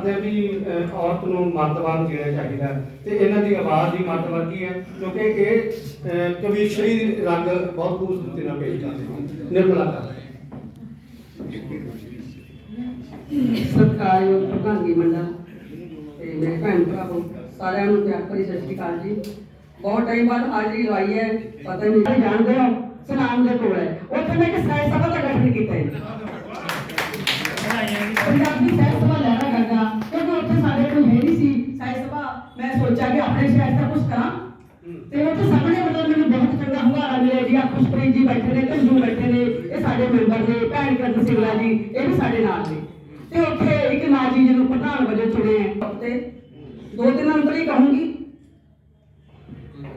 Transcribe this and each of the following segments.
ਕਰਦੇ ਵੀ ਔਰਤ ਨੂੰ ਮਰਦਵਾਨ ਦੇਣਾ ਚਾਹੀਦਾ ਤੇ ਇਹਨਾਂ ਦੀ ਆਵਾਜ਼ ਦੀ ਮਰਦਵਾ ਹੈ, ਕਿਉਂਕਿ ਇਹ ਕਵੀਸ਼ਰੀ ਰੰਗ ਬਹੁਤ ਖੂਬਸੂਰਤੀ ਨਾਲ ਪੇਸ਼ ਕਰਦੇ ਹਨ ਨਿਰਮਲਾ ਕਰ ਸਤਿਕਾਰਯੋਗ ਪ੍ਰਧਾਨਗੀ ਮੰਡਲ ਤੇ ਮੇਰੇ ਭੈਣ ਭਰਾਵੋ, ਸਾਰਿਆਂ ਨੂੰ ਪਿਆਰ ਭਰੀ ਸਤਿ ਸ਼੍ਰੀ ਅਕਾਲ ਜੀ। ਬਹੁਤ ਟਾਈਮ ਬਾਅਦ ਹਾਜ਼ਰੀ ਲਵਾਈ ਹੈ, ਪਤਾ ਨਹੀਂ ਜਾਣਦੇ ਹੋ ਸਨਾਮ ਦੇ ਕੋਲ ਹੈ। ਉੱਥੇ ਮੈਂ ਇੱਕ ਸਾਇੰਸ ਸਭਾ ਦਾ ਗਠਨ ਕੀਤਾ ਹੈ। ਪੰਜਾਬੀ ਸਾਇੰਸ ਸਭਾ ਕਰਦਾ। ਕਿਉਂਕਿ ਉੱਥੇ ਸਾਡੇ ਕੋਲ ਹੈ ਨਹੀਂ ਸੀ ਸਾਇੰਸ ਸਭਾ। ਮੈਂ ਸੋਚਿਆ ਕਿ ਆਪਣੇ ਸ਼ਹਿਰ ਦਾ ਕੁਝ ਕਰਾਂ। ਤੇ ਉੱਥੇ ਸਾਹਮਣੇ ਮਤਲਬ ਮੈਨੂੰ ਬਹੁਤ ਚੰਗਾ ਹੁੰਗਾਰਾ ਮਿਲਿਆ ਜੀ। ਆ ਖੁਸ਼ਪ੍ਰੀਤ ਜੀ ਬੈਠੇ ਨੇ ਧੰਜੂ ਬੈਠੇ ਨੇ ਇਹ ਸਾਡੇ ਮੈਂਬਰ ਨੇ ਭੈਣ ਕਰਨ ਸਿੰਘਲਾ ਜੀ ਇਹ ਵੀ ਸਾਡੇ ਨਾਲ ਨੇ। ਤੇ ਉੱਥੇ ਇੱਕ ਨਾਜੀ ਜੀ ਨੂੰ ਪ੍ਰਧਾਨ ਵਜੋਂ ਚੁਣਿਆ ਤੇ ਦੋ ਦਿਨ ਅੰਦਰ ਹੀ ਕਹੂੰਗੀ।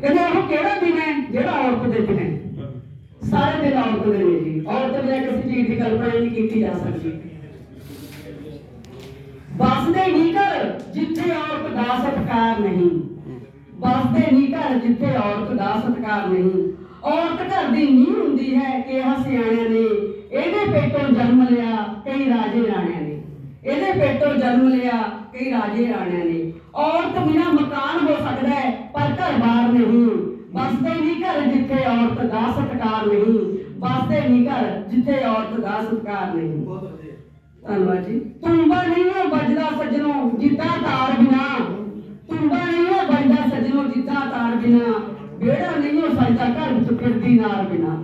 ਕਹਿੰਦੇ ਉਹ ਕਿਹੜਾ ਦਿਨ ਹੈ? ਜਿਹੜਾ ਔਰਤ ਦੇ ਦਿਨ ਹੈ। ਸਾਰੇ ਦਿਨ ਔਰਤ ਦੇ ਨੇ ਜੀ। ਔਰਤ ਬਿਨਾਂ ਕਿਸੇ ਚੀਜ਼ ਦੀ ਕਲਪਨਾ ਨਹੀਂ ਕੀਤੀ ਜਾ ਸਕਦੀ। ਬਸਦੇ ਨਹੀਂ ਘਰ ਜਿੱਥੇ ਔਰਤ ਦਾ ਸਤਕਾਰ ਨਹੀਂ। ਬਸਦੇ ਨਹੀਂ ਘਰ ਜਿੱਥੇ ਔਰਤ ਦਾ ਸਤਕਾਰ ਨਹੀਂ। ਔਰਤ ਘਰ ਦੀ ਨੀਂਹ ਹੁੰਦੀ ਹੈ ਕਿਹਾ ਸਿਆਣਿਆਂ ਨੇ ਇਹਦੇ ਪੇਟੋਂ ਜਨਮ ਲਿਆ ਕਈ ਰਾਜੇ ਰਾਣਿਆਂ ਨੇ। ਇਹਦੇ ਪੇਟੋਂ ਜਨਮ ਲਿਆ ਕਈ ਰਾਜੇ ਰਾਣਿਆਂ ਨੇ। ਔਰਤ ਬਿਨਾ ਮਕਾਨ ਹੋ ਸਕਦਾ ਹੈ, ਪਰ ਘਰ ਬਾਰ ਨਹੀਂ। ਬਸਦੇ ਨਹੀਂ ਘਰ ਜਿੱਥੇ ਔਰਤ ਦਾ ਸਤਕਾਰ ਨਹੀਂ। ਬਸਦੇ ਨਹੀਂ ਘਰ ਜਿੱਥੇ ਔਰਤ ਦਾ ਸਤਕਾਰ ਨਹੀਂ। ਧੰਨਵਾਦ ਜੀ। ਤੁੰਬਾ ਨਹੀਂ ਹੈ ਵੱਜਦਾ ਸੱਜਣੋ ਜਿੱਦਾਂ ਤਾਰ ਬਿਨਾ। ਤੁੰਬਾ ਨਹੀਂ ਹੈ ਵੱਜਦਾ ਸੱਜਣੋ ਜਿੱਦਾਂ ਤਾਰ ਬਿਨਾ। ਬੇੜਾ ਨਹੀਂ ਹੋ ਸਜਦਾ ਘਰ ਵਿੱਚ ਫਿਰਦੀ ਨਾਰ ਬਿਨਾ।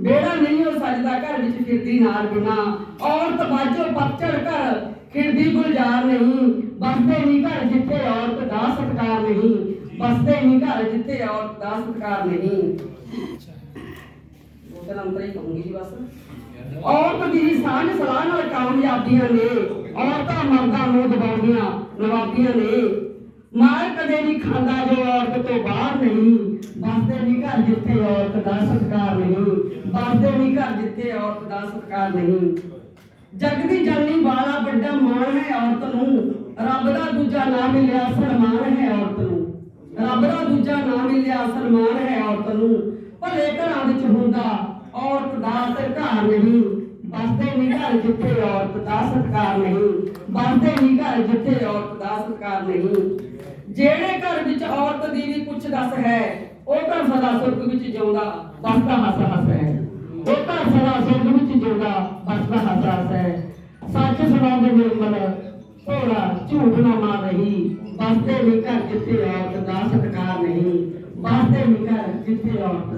ਬੇੜਾ ਨਹੀਂ ਹੋ ਸਜਦਾ ਘਰ ਵਿੱਚ ਫਿਰਦੀ ਨਾਰ ਬਿਨਾ। ਔਰਤ ਬਾਝੋ ਪਤਝੜ ਘਰ ਖਿੜਦੀ ਗੁਲਜ਼ਾਰ ਨਹੀਂ। ਬਸਦੇ ਨਹੀਂ ਘਰ ਜਿੱਥੇ ਔਰਤ ਦਾ ਸਤਕਾਰ ਨਹੀਂ। ਬਸਦੇ ਨਹੀਂ ਘਰ ਜਿੱਥੇ ਔਰਤ ਦਾ ਸਤਕਾਰ ਨਹੀਂ। ਉਹ ਹੀ ਕਹੂੰਗੀ ਜੀ ਬਸ। ਔਰਤ ਦੀ ਸਾਂਝ ਸਲਾਹ ਨਾਲ ਕਾਮਯਾਬੀਆਂ ਨੇ, ਔਰਤਾਂ ਮਰਦਾਂ ਨੂੰ ਦਬਾਉਂਦੀਆਂ ਨਵਾਬੀਆਂ ਨੇ। ਮਾਰ ਕਦੇ ਨਹੀਂ ਖਾਂਦਾ ਜੋ ਔਰਤ ਤੋਂ ਬਾਹਰ ਨਹੀਂ ਬਸਦੇ ਨਹੀਂ ਘਰ ਜਿੱਥੇ ਔਰਤ ਦਾ ਸਤਕਾਰ ਨਹੀਂ ਬਸਦੇ ਨਹੀਂ ਘਰ ਜਿੱਥੇ ਔਰਤ ਦਾ ਸਤਕਾਰ ਨਹੀਂ। ਜਗ ਦੀ ਜਨਨੀ ਵਾਲਾ ਵੱਡਾ ਮਾਣ ਹੈ ਔਰਤ ਨੂੰ, ਰੱਬ ਦਾ ਦੂਜਾ ਨਾਮ ਮਿਲਿਆ ਸਨਮਾਨ ਹੈ ਔਰਤ ਨੂੰ। ਰੱਬ ਦਾ ਦੂਜਾ ਨਾਮ ਮਿਲਿਆ ਸਨਮਾਨ ਹੈ ਔਰਤ ਨੂੰ। ਭਲੇ ਘਰਾਂ ਵਿੱਚ ਹੁੰਦਾ ਔਰਤ ਦਾ ਸਰਕਾਰ ਨਹੀਂ। ਬਸਦੇ ਨਹੀਂ ਘਰ ਜਿੱਥੇ ਔਰਤ ਦਾ ਸਤਕਾਰ ਨਹੀਂ। ਬਸਦੇ ਨਹੀਂ ਘਰ ਜਿੱਥੇ ਔਰਤ ਦਾ ਸਤਕਾਰ ਨਹੀਂ। ਜਿਹੜੇ ਘਰ ਵਿੱਚ ਔਰਤ ਦੀ ਵੀ ਪੁੱਛ ਦੱਸ ਹੈ, ਉਹ ਘਰ ਸਦਾ ਸੁਰਗ ਵਿੱਚ ਜਿਉਂਦਾ ਬਸਦਾ ਹੱਸ ਹੱਸ ਹੈ। ਉਹ ਘਰ ਸਦਾ ਸੁਰਗ ਵਿੱਚ ਜਿਉਂਦਾ ਬਸਦਾ ਹੱਸ ਹੱਸ ਹੈ। ਸੱਚ ਸੁਣਾਉਂਦੇ ਨਿਰਮਲ, ਭੋਲਾ ਝੂਠ ਨਾ ਮਾਰ ਰਹੀ। ਬਸਦੇ ਨਹੀਂ ਘਰ ਜਿੱਥੇ ਔਰਤ ਦਾ ਸਤਕਾਰ ਨਹੀਂ। ਬਸਦੇ ਨਹੀਂ ਘਰ ਜਿੱਥੇ ਔਰਤ